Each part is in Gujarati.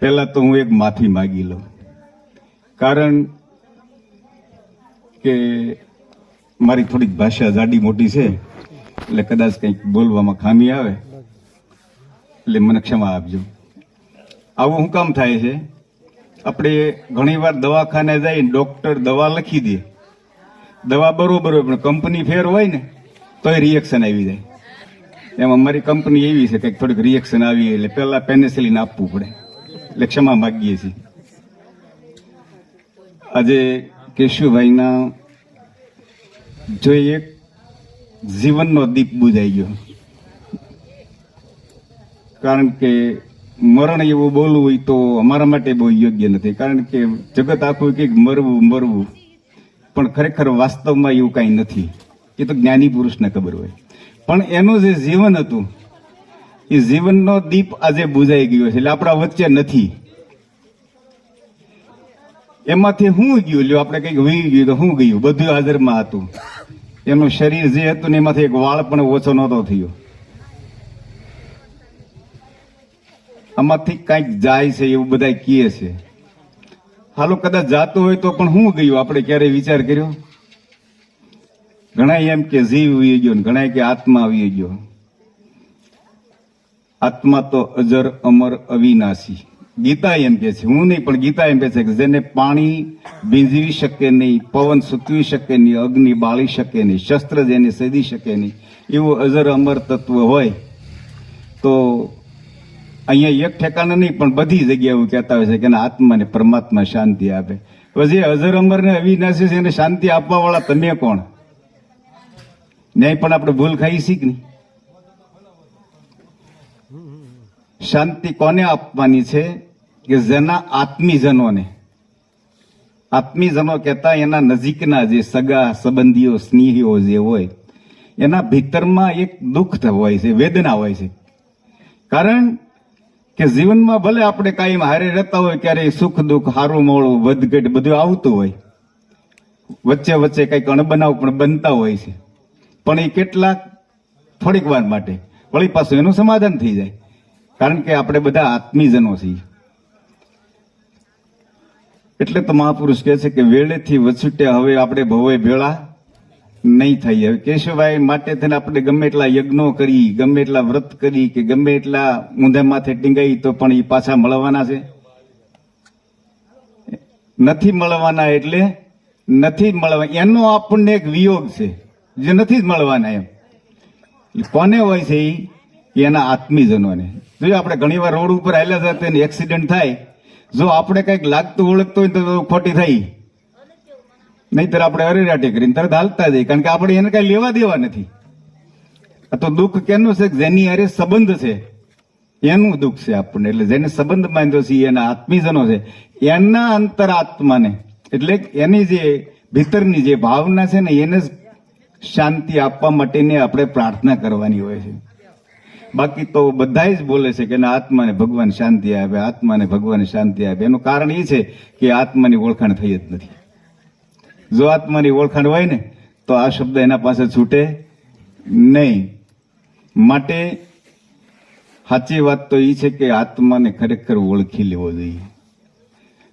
પહેલા તો હું એક માફી માગી લઉં. કારણ કે મારી થોડીક ભાષા જાડી મોટી છે, એટલે કદાચ કંઈક બોલવામાં ખામી આવે, એટલે મને ક્ષમા આપજો. આવું શું કામ થાય છે? આપણે ઘણીવાર દવાખાને જઈને ડોક્ટર દવા લખી દે. દવા બરોબર હોય, પણ કંપની ફેર હોય ને, તોય રિએક્શન આવી જાય. એમાં અમારી કંપની એવી છે કે થોડીક રિએક્શન આવી એટલે પહેલા પેનેસિલિન આપવું પડે. એટલે ક્ષમા માગીએ છીએ. આજે કેશુભાઈના જો એક જીવનનો દીપ બુજાઈ ગયો. કારણ કે મરણ એવું બોલવું હોય તો અમારા માટે બહુ યોગ્ય નથી. કારણ કે જગત આખું કંઈક મરવું મરવું, પણ ખરેખર વાસ્તવમાં એવું કાંઈ નથી. એ તો જ્ઞાની પુરુષને ખબર હોય. પણ એનું જે જીવન હતું, એ જીવનનો દીપ આજે બુજાઈ ગયો છે, એટલે આપણા વચ્ચે નથી. એમાંથી હું ગયું? લ્યો, આપણે કંઈક વી ગયું તો હું ગયું? બધું હાજરમાં હતું. એનું શરીર જે હતું ને એમાંથી એક વાળ પણ ઓછો નહોતો થયો. આમાંથી કાંઈક જાય છે એવું બધા કહે છે. હાલો, કદાચ જાતું હોય તો પણ હું ગયું? આપણે ક્યારેય વિચાર કર્યો? ઘણા એમ કે જીવ વી ગયો ને ઘણા કે આત્મા વી ગયો. આત્મા તો અજર અમર અવિનાશી. ગીતા એમ કે છે. હું નહીં, પણ ગીતા એમ કે છે કે જેને પાણી ભીંજવી શકે નહીં, પવન સૂકવી શકે નહીં, અગ્નિ બાળી શકે નહીં, શસ્ત્ર જેને સેદી શકે નહીં, એવું અજર અમર તત્વ હોય, તો અહીંયા એક ઠેકાણે નહીં, પણ બધી જગ્યાએ એવું કહેતા હોય છે કે આત્માને પરમાત્મા શાંતિ આપે. પછી અજર અમર ને અવિનાશી છે, એને શાંતિ આપવા વાળા તમે કોણ? ન્યાય પણ આપણે ભૂલ ખાઈ શીખ નહીં? શાંતિ કોને આપવાની છે કે જેના આત્મીજનોને? આત્મીજનો કહેતા એના નજીકના જે સગા, સંબંધીઓ, સ્નેહીઓ જે હોય, એના ભીતરમાં એક દુઃખ હોય છે, વેદના હોય છે. કારણ કે જીવનમાં ભલે આપણે કાયમ હારે રહેતા હોય ક્યારે સુખ, દુઃખ, હારું મોળું વધઘટ બધું આવતું હોય. વચ્ચે વચ્ચે કંઈક અણબનાવ પણ બનતા હોય છે. પણ એ કેટલાક થોડીક વાર માટે. વળી પાછું એનું સમાધાન થઈ જાય. કારણ કે આપણે બધા આત્મીજનો છીએ. એટલે તો મહાપુરુષ કહે છે કે વેળેથી વછૂટ્યા હવે આપણે ભવે ભેળા નહીં થઈ હવે કેશવભાઈ માટે થઈને આપણે ગમે એટલા યજ્ઞો કરી, ગમે એટલા વ્રત કરી કે ગમે એટલા ઊંધે માથે ટીંગાઈ તો પણ એ પાછા મળવાના છે. નથી મળવાના એટલે નથી મળવા. એનો આપણને એક વિયોગ છે. જે નથી જ મળવાના એમ. કોને હોય છે એ એના આત્મીજનોને જો આપણે ઘણીવાર રોડ ઉપર આવેલા જતા એને એક્સિડન્ટ થાય. જો આપણે કંઈક લાગતું ઓળખતું હોય તો ખોટી થઈ. નહીતર આપણે અરેરાટી કરીને તરત હાલતા જઈએ. કારણ કે આપણે એને કઈ લેવા દેવા નથી. આ તો દુઃખ કેનું છે જેની અરે સંબંધ છે? એનું દુઃખ છે આપણને. એટલે જેને સંબંધ બાંધ્યો છે એના આત્મીજનો છે. એના અંતરાત્માને. એટલે એની જે ભીતરની જે ભાવના છે ને, એને જ શાંતિ આપવા માટેની આપણે પ્રાર્થના કરવાની હોય છે. બાકી તો બધા જ બોલે છે કે એના આત્માને ભગવાન શાંતિ આપે, આત્માને ભગવાન શાંતિ આપે. એનું કારણ એ છે કે આત્માની ઓળખાણ થઈ જ નથી. જો આત્માની ઓળખાણ હોય ને, તો આ શબ્દ એના પાસે છૂટે નહીં. માટે સાચી વાત તો એ છે કે આત્માને ખરેખર ઓળખી લેવો જોઈએ.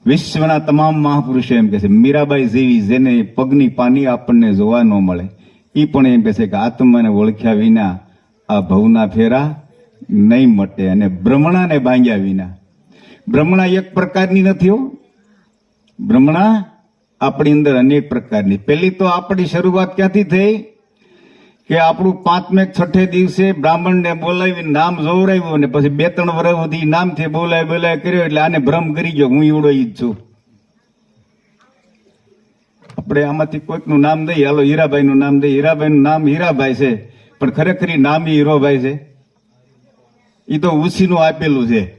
વિશ્વના તમામ મહાપુરુષો એમ કે છે, મીરાબાઈ જેવી જેને પગની પાની આપણને જોવા ન મળે એ પણ એમ કે છે કે આત્માને ઓળખ્યા વિના આ ભવના ફેરા નહીં મટે અને ભ્રમણાને ભાંગ્યા વિના. ભ્રમણા એક પ્રકારની નથી હો. ભ્રમણા આપણી અંદર અનેક પ્રકારની. પહેલી તો આપણી શરૂઆત ક્યાંથી થઈ? કે આપણું પાંચમે છઠ્ઠે દિવસે બ્રાહ્મણને બોલાવી નામ જોવરાવ્યું અને પછી બે ત્રણ વર્ષ સુધી નામથી બોલાય બોલાય કર્યો એટલે આને ભ્રમ કરી ગયો. હું એવડો ઈ જ છું. આપણે આમાંથી કોઈકનું નામ દઈએ હાલો હીરાભાઈનું નામ દઈએ હીરાભાઈનું નામ હીરાભાઈ છે. પણ ખરેખર નામ હીરોભાઈ છે. એ તો ઉસીનું આપેલું છે.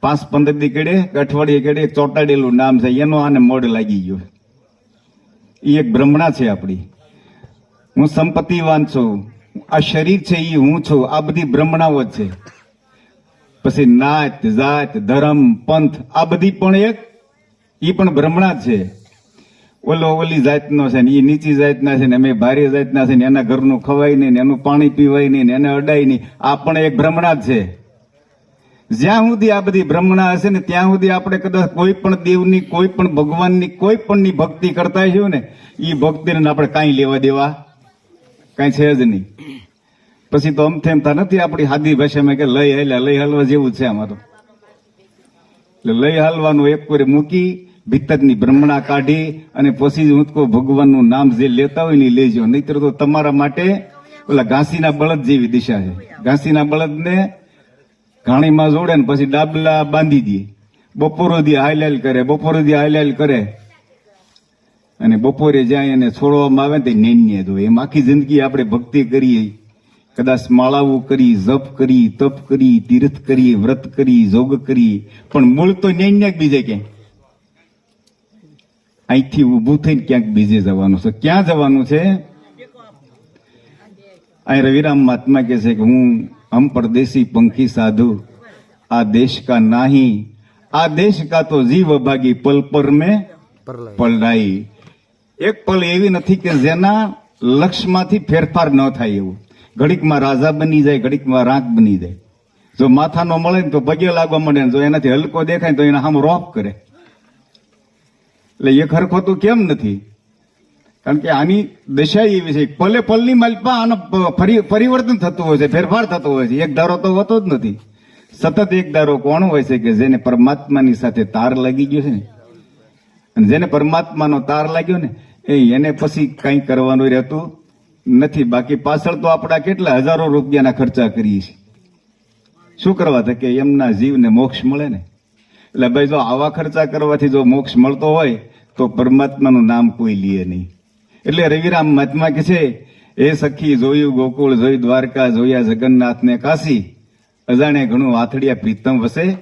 પાંચ પંદર દી કેડે અઠવાડિયે કેડે ચોંટાડેલું નામ છે. એનો આને મોડ લાગી ગયો. એ એક ભ્રમણા છે આપણી. હું સંપત્તિવાન છું. આ શરીર છે એ હું છું. આ બધી ભ્રમણાઓ જ છે. પછી નાત, જાત, ધર્મ, પંથ, આ બધી પણ એક એ પણ ભ્રમણા છે. ઓલો ઓલી જાતનો છે ને એ નીચી જાતના છે ને અમે ભારે જાતના છે ને એના ઘરનું ખવાય નહીં ને એનું પાણી પીવાય નહીં ને એને અડાય નહીં. આ પણ એક ભ્રમણા જ છે. જ્યાં સુધી આ બધી ભ્રમણા હશે ને ત્યાં સુધી આપણે કદાચ કોઈ પણ દેવની, કોઈ પણ ભગવાનની, કોઈ પણની ભક્તિ કરતા હશું ને એ ભક્તિને આપણે કાંઈ લેવા દેવા કાંઈ છે જ નહીં. પછી તો અમથે નથી આપણી હાદી ભાષામાં કે લઈ હલ્યા, લઈ હાલવા જેવું છે અમારું એટલે લઈ હાલવાનું એક કોરે મૂકી ભીતરની બ્રહ્મણા કાઢી અને પછી જ ઉંચકો ભગવાનનું નામ જે લેતા હોય ને લેજો. નહીતર તો તમારા માટે ઓલા ઘાસીના બળદ જેવી દિશા છે. ઘાસીના બળદને ઘાણીમાં જોડે ને પછી ડાબલા બાંધી દે. બપોરો દી હાઈલાલ કરે, બપોરો દી હાઈલાલ કરે. અને બપોરે જાય અને છોડવામાં આવે તે નૈન્ય દો એમ આખી જિંદગી આપણે ભક્તિ કરીએ. કદાચ માળાઓ કરી, જપ કરી, તપ કરી, તીર્થ કરી, વ્રત કરી, જોગ કરી. પણ મૂળ તો નૈન્ય બીજે ક્યાંય. અહીંથી ઊભું થઈને ક્યાંક બીજે જવાનું છે. ક્યાં જવાનું છે? અહીં રવિરામ મહાત્મા કહે છે કે હું હમ પરદેશી પંખી સાધુ, આ દેશ કા નાહી, આ દેશ કા તો જીવ ભાગી પલ પર મેં પલડાઈ. એક પલ એવી નથી કે જેના લક્ષ્યમાંથી ફેરફાર ન થાય એવું. ઘડીકમાં રાજા બની જાય, ઘડીકમાં રાંક બની જાય. જો માથાનો મળે ને તો પગે લાગવા મળે જો એનાથી હલકો દેખાય તો એના હામ રોપ કરે. એટલે એ ખરખો તો કેમ નથી? કારણ કે આની દશા એવી છે, પલે પલની માલપા આનો પરિવર્તન થતું હોય છે, ફેરફાર થતો હોય છે. એક ધારો તો હોતો જ નથી. સતત એક ધારો કોણ હોય છે કે જેને પરમાત્માની સાથે તાર લાગી ગયો છે ને? અને જેને પરમાત્માનો તાર લાગ્યો ને, એ એને પછી કંઈ કરવાનું રહેતું નથી. બાકી પાછળ તો આપણા કેટલા હજારો રૂપિયાના ખર્ચા કરીએ છીએ. શું કરવા તો કે એમના જીવને મોક્ષ મળે ને? એટલે ભાઈ જો આવા ખર્ચા કરવાથી જો મોક્ષ મળતો હોય તો પરમાત્માનું નામ કોઈ લે નહીં. એટલે રવિરામ મહાત્મા કે છે, એ સખી જોયું ગોકુળ જોયું દ્વારકા, જોયા જગન્નાથ ને કાશી. અજાણે ઘણું આથડિયા પ્રીતમ વસે.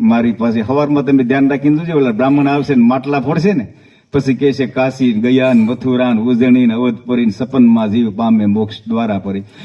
મારી પાસે હવારમાં તમે ધ્યાન રાખીને જોજો, ઓલા બ્રાહ્મણ આવશે ને માટલા ફોડશે ને. પછી કહે છે, કાશી ગયા મથુરાન, ઉજણી ને અવધપુરી સપનમાં જીવ પામે મોક્ષ દ્વારા પરી.